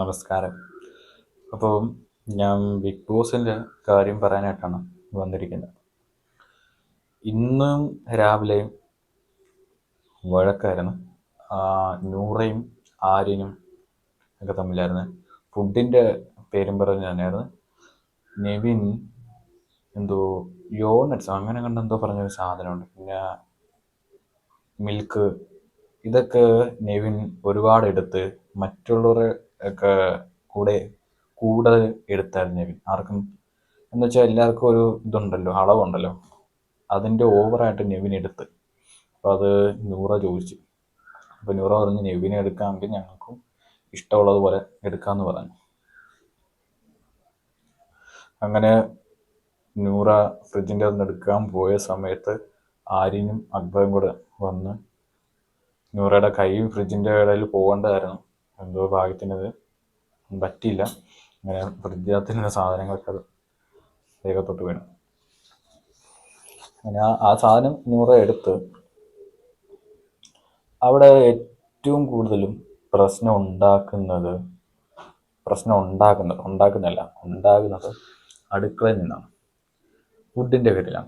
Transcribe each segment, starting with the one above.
നമസ്കാരം. അപ്പോൾ ഞാൻ ബിഗ് ബോസിന്റെ കാര്യം പറയാനായിട്ടാണ് വന്നിരിക്കുന്നത്. ഇന്നും രാവിലെ വഴക്കായിരുന്നു. നൂറയും ആര്യനും ഒക്കെ തമ്മിലായിരുന്നു. ഫുഡിന്റെ പേരും പറഞ്ഞ് തന്നെയായിരുന്നു. നെവിൻ എന്തോ യോണറ്റ്സ് അങ്ങനെ കണ്ട എന്തോ പറഞ്ഞൊരു സാധനമുണ്ട്. പിന്നെ മിൽക്ക് ഇതൊക്കെ നെവിൻ ഒരുപാട് എടുത്ത് മറ്റുള്ളവരെ ഒക്കെ കൂടെ കൂടെ എടുത്തായിരുന്നു ആർക്കും എന്ന് വെച്ചാൽ എല്ലാവർക്കും ഒരു ഇതുണ്ടല്ലോ അളവുണ്ടല്ലോ. അതിന്റെ ഓവറായിട്ട് നെവിൻ എടുത്ത്. അപ്പോൾ അത് നൂറ ചോദിച്ചു. അപ്പോൾ നൂറ പറഞ്ഞ് നെവിനെ എടുക്കാമെങ്കിൽ ഞങ്ങൾക്കും ഇഷ്ടമുള്ളതുപോലെ എടുക്കാമെന്ന് പറഞ്ഞു. അങ്ങനെ നൂറ ഫ്രിഡ്ജിന്റെ നിന്ന് എടുക്കാൻ പോയ സമയത്ത് ആര്യനും അക്ബറും കൂടെ വന്ന് നൂറയുടെ കൈയും ഫ്രിഡ്ജിന്റെ ഇടയിൽ പോകേണ്ടതായിരുന്നു. എന്തോ ഭാഗ്യത്തിനത് പറ്റിയില്ല. അങ്ങനെ ഫ്രിഡ്ജിനകത്തിരുന്ന സാധനങ്ങളൊക്കെ അത് വേഗത്തോട്ട് വീണു. അങ്ങനെ ആ- ആ സാധനം നൂറ എടുത്ത് അവിടെ ഏറ്റവും കൂടുതലും പ്രശ്നം ഉണ്ടാക്കുന്നത് പ്രശ്നം ഉണ്ടാക്കുന്നത് ഉണ്ടാക്കുന്നല്ല ഉണ്ടാകുന്നത് അടുക്കളയിൽ നിന്നാണ്. ഫുഡിന്റെ പേരിലാണ്.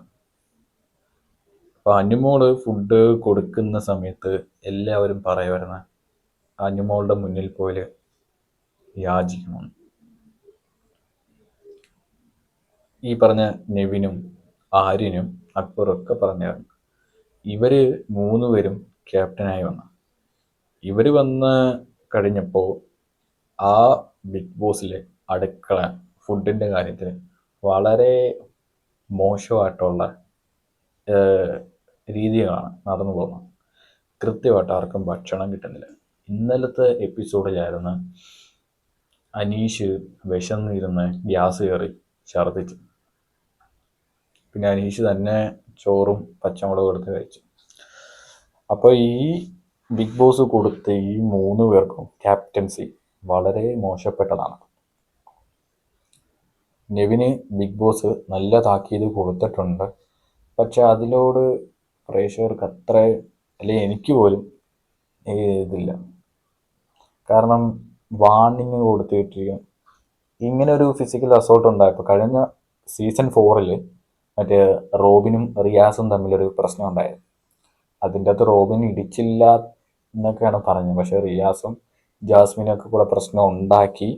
അപ്പോൾ അനുമോൾ ഫുഡ് കൊടുക്കുന്ന സമയത്ത് എല്ലാവരും പറയുമായിരുന്നു അനുമോളുടെ മുന്നിൽ പോയി യാചിക്കണം ഈ പറഞ്ഞ നെവിനും ആര്യനും അക്ബറൊക്കെ പറഞ്ഞിരുന്നു ഇവർ മൂന്ന് പേരും ക്യാപ്റ്റനായി വന്ന. ഇവർ വന്ന് കഴിഞ്ഞപ്പോൾ ആ ബിഗ് ബോസിലെ അടുക്കള ഫുഡിന്റെ കാര്യത്തിൽ വളരെ മോശമായിട്ടുള്ള രീതികളാണ് നടന്നു പോകുന്നത്. കൃത്യമായിട്ട് ആർക്കും ഭക്ഷണം കിട്ടുന്നില്ല. ഇന്നലത്തെ എപ്പിസോഡിലായിരുന്നു അനീഷ് വിശന്നിരുന്ന് ഗ്യാസ് കയറി ഛർദ്ദിച്ചു. പിന്നെ അനീഷ് തന്നെ ചോറും പച്ചമുളകും എടുത്ത് കഴിച്ചു. അപ്പോൾ ഈ ബിഗ് ബോസ് കൊടുത്ത ഈ മൂന്ന് പേർക്കും ക്യാപ്റ്റൻസി വളരെ മോശപ്പെട്ടതാണ്. നെവിന് ബിഗ് ബോസ് നല്ല താക്കീത് കൊടുത്തിട്ടുണ്ട്. പക്ഷെ അതിലോട് പ്രേക്ഷകർക്ക് അത്ര അല്ലെ എനിക്ക് പോലും ഇതില്ല. കാരണം വാർണിംഗ് കൊടുത്തിട്ടിരിക്കും ഇങ്ങനെ ഒരു ഫിസിക്കൽ അസോൾട്ട് ഉണ്ടായപ്പോൾ കഴിഞ്ഞ സീസൺ ഫോറിൽ മറ്റേ റോബിനും റിയാസും തമ്മിലൊരു പ്രശ്നം ഉണ്ടായത്. അതിന്റെ അകത്ത് റോബിൻ ഇടിച്ചില്ല എന്നൊക്കെയാണ് പറഞ്ഞത്. പക്ഷേ റിയാസും ജാസ്മിനൊക്കെ കൂടെ പ്രശ്നം ഉണ്ടാക്കി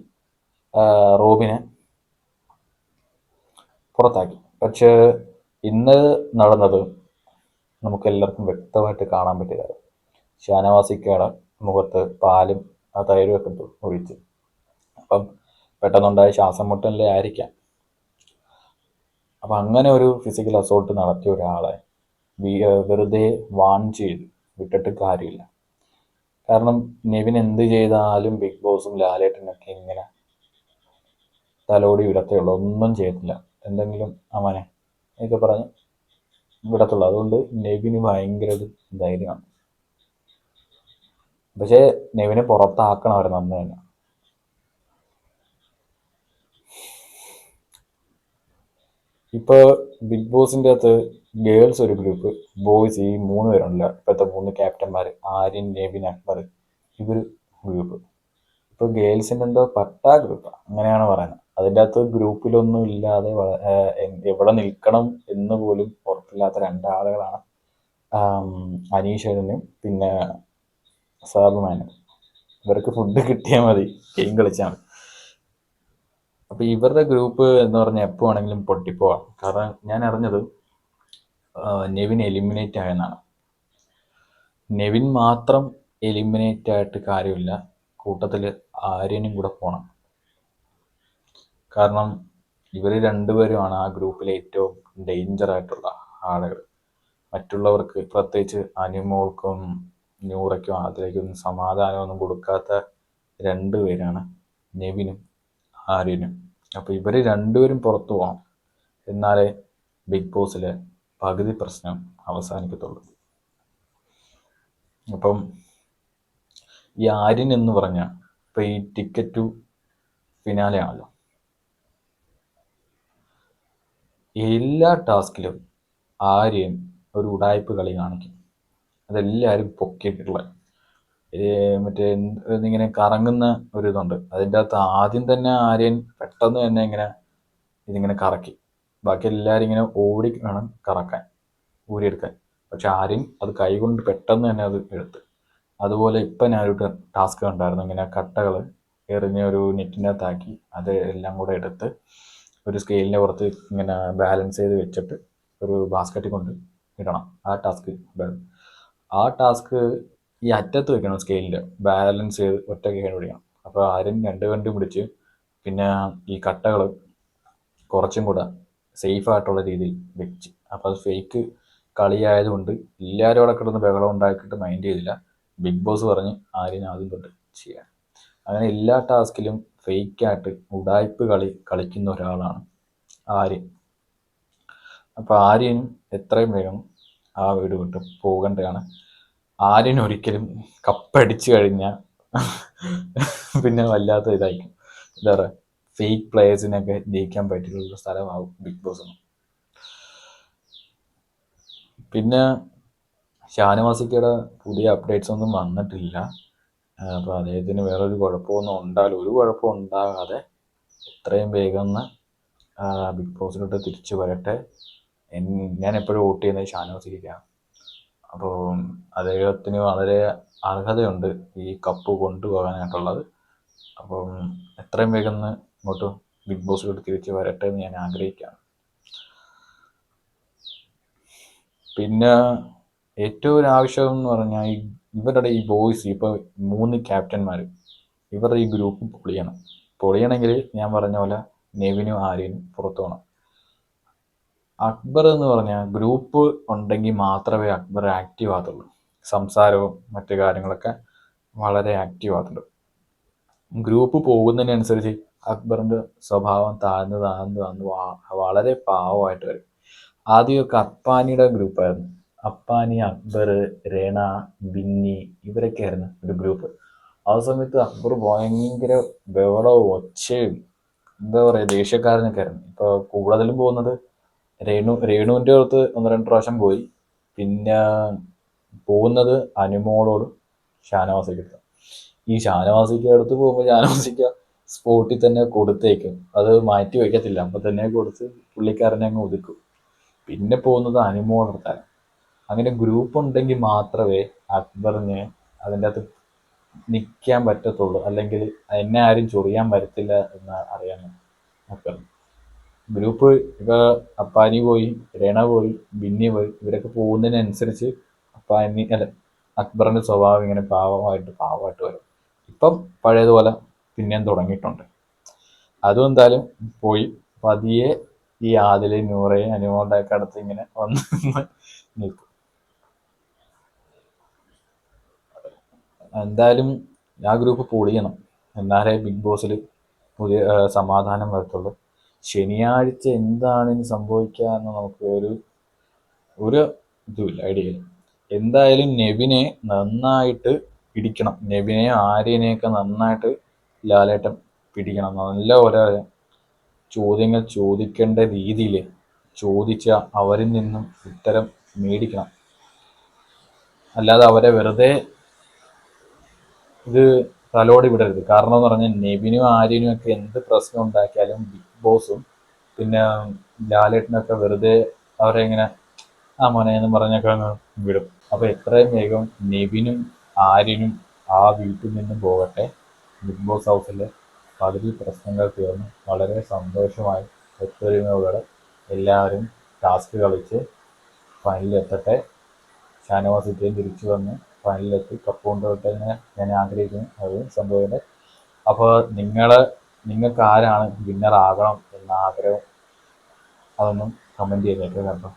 റോബിനെ പുറത്താക്കി. പക്ഷേ ഇന്ന് നടന്നത് നമുക്ക് എല്ലാവർക്കും വ്യക്തമായിട്ട് കാണാൻ പറ്റിയത് ഷാനവാസിക്കയുടെ മുഖത്ത് പാലും ആ തൈരും ഒക്കെ ഒഴിച്ച്. അപ്പം പെട്ടെന്നുണ്ടായ ശ്വാസം മുട്ടലിലെ ആയിരിക്കാം. അപ്പം അങ്ങനെ ഒരു ഫിസിക്കൽ അസോൾട്ട് നടത്തിയ ഒരാളെ വെറുതെ വാൺ ചെയ്ത് വിട്ടിട്ട് കാര്യമില്ല. കാരണം നെവിൻ എന്ത് ചെയ്താലും ബിഗ് ബോസും ലാലേട്ടനൊക്കെ ഇങ്ങനെ തലോടി വിടത്തേ ഉള്ളൂ ഒന്നും ചെയ്യത്തില്ല. എന്തെങ്കിലും അവനെ എന്നൊക്കെ പറഞ്ഞ് വിടത്തുള്ളൂ. അതുകൊണ്ട് നെവിന് ഭയങ്കര ധൈര്യമാണ്. പക്ഷേ നെവിനെ പുറത്താക്കണം അവർ നന്ന് തന്നെ. ഇപ്പോൾ ബിഗ് ബോസിന്റെ അകത്ത് ഗേൾസ് ഒരു ഗ്രൂപ്പ് ബോയ്സ് ഈ മൂന്ന് പേരുണ്ടല്ലോ ഇപ്പോഴത്തെ മൂന്ന് ക്യാപ്റ്റന്മാർ ആര്യൻ നെവിൻ അക്ബർ ഇവർ ഗ്രൂപ്പ് ഇപ്പോൾ ഗേൾസിന്റെ എന്തോ പട്ടാ ഗ്രൂപ്പ് അങ്ങനെയാണ് പറയുന്നത്. അതിന്റെ അകത്ത് ഗ്രൂപ്പിലൊന്നും ഇല്ലാതെ എവിടെ നിൽക്കണം എന്ന് പോലും ഉറപ്പില്ലാത്ത രണ്ടാളുകളാണ് അനീഷനും പിന്നെ സാബുമാനും ഇവർക്ക് ഫുഡ് കിട്ടിയാൽ മതി. ഗെയിം കളിച്ചാൽ മതി. അപ്പൊ ഇവരുടെ ഗ്രൂപ്പ് എന്ന് പറഞ്ഞാൽ എപ്പോൾ വേണമെങ്കിലും പൊട്ടിപ്പോവാം. കാരണം ഞാൻ അറിഞ്ഞത് നെവിൻ എലിമിനേറ്റ് ആയെന്നാണ്. നെവിൻ മാത്രം എലിമിനേറ്റ് ആയിട്ട് കാര്യമില്ല. കൂട്ടത്തിൽ ആര്യനും കൂടെ പോണം. കാരണം ഇവർ രണ്ടുപേരുമാണ് ആ ഗ്രൂപ്പിലെ ഏറ്റവും ഡേഞ്ചർ ആയിട്ടുള്ള ആളുകൾ മറ്റുള്ളവർക്ക് പ്രത്യേകിച്ച് അനിമോൾക്കും നൂറയ്ക്കും അതിലേക്കൊന്നും സമാധാനമൊന്നും കൊടുക്കാത്ത രണ്ടുപേരാണ് നെവിനും ആര്യനും. അപ്പോൾ ഇവർ രണ്ടുപേരും പുറത്തു പോകണം എന്നാലേ ബിഗ് ബോസിലെ പകുതി പ്രശ്നം അവസാനിക്കത്തുള്ളൂ. അപ്പം ഈ ആര്യൻ എന്ന് പറഞ്ഞ ഇപ്പം ഈ ടിക്കറ്റ് ടു ഫിനാലെ ആണല്ലോ. എല്ലാ ടാസ്കിലും ആര്യൻ ഒരു ഉടായ്പ് കളി കാണിക്കും. അതെല്ലാവരും പൊക്കിയിട്ടുള്ള മറ്റേ ഇങ്ങനെ കറങ്ങുന്ന ഒരു ഇതുണ്ട്. അതിന്റെ അകത്ത് ആദ്യം തന്നെ ആര്യൻ പെട്ടെന്ന് തന്നെ ഇങ്ങനെ ഇതിങ്ങനെ കറക്കി. ബാക്കി എല്ലാവരും ഇങ്ങനെ ഓടി വേണം കറക്കാൻ ഊരിയെടുക്കാൻ. പക്ഷെ ആര്യൻ അത് കൈകൊണ്ട് പെട്ടെന്ന് തന്നെ അത് എടുത്ത്. അതുപോലെ ഇപ്പം ഞാനൊരു ടാസ്ക് കണ്ടായിരുന്നു ഇങ്ങനെ കട്ടകൾ എറിഞ്ഞ ഒരു നെറ്റിന്റെ അകത്താക്കി അത് എല്ലാം കൂടെ എടുത്ത് ഒരു സ്കെയിലിന്റെ പുറത്ത് ഇങ്ങനെ ബാലൻസ് ചെയ്ത് വെച്ചിട്ട് ഒരു ബാസ്ക്കറ്റ് കൊണ്ട് ഇടണം. ആ ടാസ്ക് ആ ടാസ്ക് ഈ അറ്റത്ത് വെക്കണം സ്കെയിലിന്റെ ബാലൻസ് ചെയ്ത് ഒറ്റയ്ക്ക് കണ്ടുപിടിക്കണം അപ്പോൾ ആരും രണ്ട് കണ്ടും പിടിച്ച് പിന്നെ ഈ കട്ടകൾ കുറച്ചും കൂടെ സേഫ് ആയിട്ടുള്ള രീതിയിൽ വെച്ച്. അപ്പോൾ അത് ഫേക്ക് കളിയായതുകൊണ്ട് എല്ലാവരും അവിടെ കിടന്ന് ബഹളം ഉണ്ടാക്കിയിട്ട് മൈൻഡ് ചെയ്തില്ല. ബിഗ് ബോസ് പറഞ്ഞ് ആരും ആദ്യം തൊട്ട് ചെയ്യാൻ. അങ്ങനെ എല്ലാ ടാസ്കിലും ഫേക്കായിട്ട് ഉടായ്പ് കളി കളിക്കുന്ന ഒരാളാണ് ആര്യൻ അപ്പോൾ ആര്യനും എത്രയും വേഗം ആ വീട് വിട്ട് പോകേണ്ടതാണ്. ആര്യൻ ഒരിക്കലും കപ്പടിച്ചു കഴിഞ്ഞാൽ പിന്നെ വല്ലാത്ത ഇതായിരിക്കും. എന്താ പറയുക ഫേക്ക് പ്ലേയേഴ്സിനൊക്കെ ജയിക്കാൻ പറ്റിയിട്ടുള്ള സ്ഥലമാവും ബിഗ് ബോസ് പിന്നെ ഷാനവാസിക്കയുടെ പുതിയ അപ്ഡേറ്റ്സ് ഒന്നും വന്നിട്ടില്ല. അപ്പോൾ അദ്ദേഹത്തിന് വേറൊരു കുഴപ്പമൊന്നും ഉണ്ടാകില്ല ഒരു കുഴപ്പം ഉണ്ടാകാതെ എത്രയും വേഗം ബിഗ് ബോസിലോട്ട് തിരിച്ചു വരട്ടെ. ഞാൻ എപ്പോഴും വോട്ട് ചെയ്യുന്നത് ഷാനവാസിക്കാണ് അപ്പോൾ അദ്ദേഹത്തിന് വളരെ അർഹതയുണ്ട് ഈ കപ്പ് കൊണ്ടുപോകാനായിട്ടുള്ളത്. അപ്പം എത്രയും വേഗം ഇങ്ങോട്ട് ബിഗ് ബോസിലോട്ട് തിരിച്ചു വരട്ടെ എന്ന് ഞാൻ ആഗ്രഹിക്കുകയാണ്. പിന്നെ ഏറ്റവും ഒരു ആവശ്യം എന്ന് പറഞ്ഞാൽ ഈ ഇവരുടെ ഈ ബോയ്സ് ഇപ്പോൾ മൂന്ന് ക്യാപ്റ്റന്മാർ ഇവരുടെ ഈ ഗ്രൂപ്പ് പൊളിയണം. പൊളിയണമെങ്കിൽ ഞാൻ പറഞ്ഞ പോലെ നെവിനും ആര്യനും പുറത്തു പോകണം. അക്ബർ എന്ന് പറഞ്ഞാൽ ഗ്രൂപ്പ് ഉണ്ടെങ്കിൽ മാത്രമേ അക്ബർ ആക്റ്റീവ് ആകത്തുള്ളൂ. സംസാരവും മറ്റു കാര്യങ്ങളൊക്കെ വളരെ ആക്റ്റീവ് ആകത്തുള്ളൂ. ഗ്രൂപ്പ് പോകുന്നതിനനുസരിച്ച് അക്ബറിന്റെ സ്വഭാവം താഴ്ന്ന് താഴ്ന്ന് താഴ്ന്നു വളരെ പാവമായിട്ട് വരും. ആദ്യമൊക്കെ അപ്പാനിയുടെ ഗ്രൂപ്പായിരുന്നു അപ്പാനി അക്ബർ രേണ ബിന്നി ഇവരൊക്കെ ആയിരുന്നു ഒരു ഗ്രൂപ്പ് ആ സമയത്ത് അക്ബർ ഭയങ്കര ബഹളവും ഒച്ചയും എന്താ പറയുക ദേഷ്യക്കാരനൊക്കെ ആയിരുന്നു. ഇപ്പോൾ കൂടുതലും പോകുന്നത് രേണു രേണുവിന്റെ അടുത്ത് ഒന്ന് രണ്ട് പ്രാവശ്യം പോയി. പിന്നെ പോകുന്നത് അനുമോളോടും ഷാനവാസിക്ക് ഈ ഷാനവാസിക്ക് അടുത്ത് പോകുമ്പോൾ ഷാനവാസിക്ക സ്പോട്ടിൽ തന്നെ കൊടുത്തേക്കും. അത് മാറ്റി വയ്ക്കത്തില്ല. അപ്പം തന്നെ കൊടുത്ത് പുള്ളിക്കാരനെ അങ്ങ് ഒതുക്കും. പിന്നെ പോകുന്നത് അനുമോളെടുത്താണ് അങ്ങനെ ഗ്രൂപ്പ് ഉണ്ടെങ്കിൽ മാത്രമേ അക്ബറിന് അതിന്റെ അകത്ത് നിൽക്കാൻ പറ്റത്തുള്ളൂ. അല്ലെങ്കിൽ എന്നെ ആരും ചൊറിയാൻ വരത്തില്ല എന്ന് അറിയാൻ അക്ബർ ഗ്രൂപ്പ് ഇപ്പോൾ അപ്പാനി പോയി രണ പോയി ബിന്നി പോയി ഇവരൊക്കെ പോകുന്നതിനനുസരിച്ച് അപ്പാനി അല്ല അക്ബറിന്റെ സ്വഭാവം ഇങ്ങനെ പാവമായിട്ട് പാവമായിട്ട് വരും. ഇപ്പം പഴയതുപോലെ പിന്നെയും തുടങ്ങിയിട്ടുണ്ട്. അതും എന്തായാലും പോയി. പതിയെ ഈ ആദിലെ നൂറെ അനുമോളുടെ ഒക്കെ അടുത്ത് ഇങ്ങനെ വന്ന് നിൽക്കും. എന്തായാലും ആ ഗ്രൂപ്പ് പൊളിയണം എന്നാലേ ബിഗ് ബോസിൽ പുതിയ സമാധാനം വരത്തുള്ളൂ. ശനിയാഴ്ച എന്താണ് ഇനി സംഭവിക്കുക എന്ന് നമുക്ക് ഒരു ഒരു ഇതുമില്ല ഐഡിയ എന്തായാലും നെവിനെ നന്നായിട്ട് പിടിക്കണം. നെവിനെ ആര്യനെയൊക്കെ നന്നായിട്ട് ലാലേട്ടൻ പിടിക്കണം. നല്ല പോലെ ചോദ്യങ്ങൾ ചോദിക്കേണ്ട രീതിയിൽ ചോദിച്ച അവരിൽ നിന്നും ഉത്തരം മേടിക്കണം. അല്ലാതെ അവരെ വെറുതെ ഇത് തലോടി വിടരുത്. കാരണം എന്ന് പറഞ്ഞാൽ നെവിനും ആര്യനും ഒക്കെ എന്ത് പ്രശ്നം ഉണ്ടാക്കിയാലും ബോസും. പിന്നെ ലാലേട്ടനൊക്കെ വെറുതെ അവരെ ഇങ്ങനെ ആ മോനെ എന്ന് പറഞ്ഞൊക്കെ അങ്ങ് വിടും. അപ്പോൾ എത്രയും വേഗം നെവിനും ആര്യനും ആ വീട്ടിൽ നിന്നും പോകട്ടെ. ബിഗ് ബോസ് ഹൗസിലെ. പകുതി പ്രശ്നങ്ങൾ തീർന്ന്. വളരെ സന്തോഷമായി. ഒത്തൊരുമയോടെ എല്ലാവരും ടാസ്ക് കളിച്ച് ഫൈനലിലെത്തട്ടെ ഷാനവാസിറ്റേയും തിരിച്ചു വന്ന് ഫൈനലിലെത്തി കപ്പ് കൊണ്ടുപോട്ടെ ഞാൻ ആഗ്രഹിക്കുന്നു. അത് സംഭവം അപ്പോൾ നിങ്ങൾ നിങ്ങൾക്ക് ആരാണ് വിന്നർ ആകണം എന്ന ആഗ്രഹം അതൊന്നും കമന്റ് ചെയ്തേക്ക് കേട്ടോ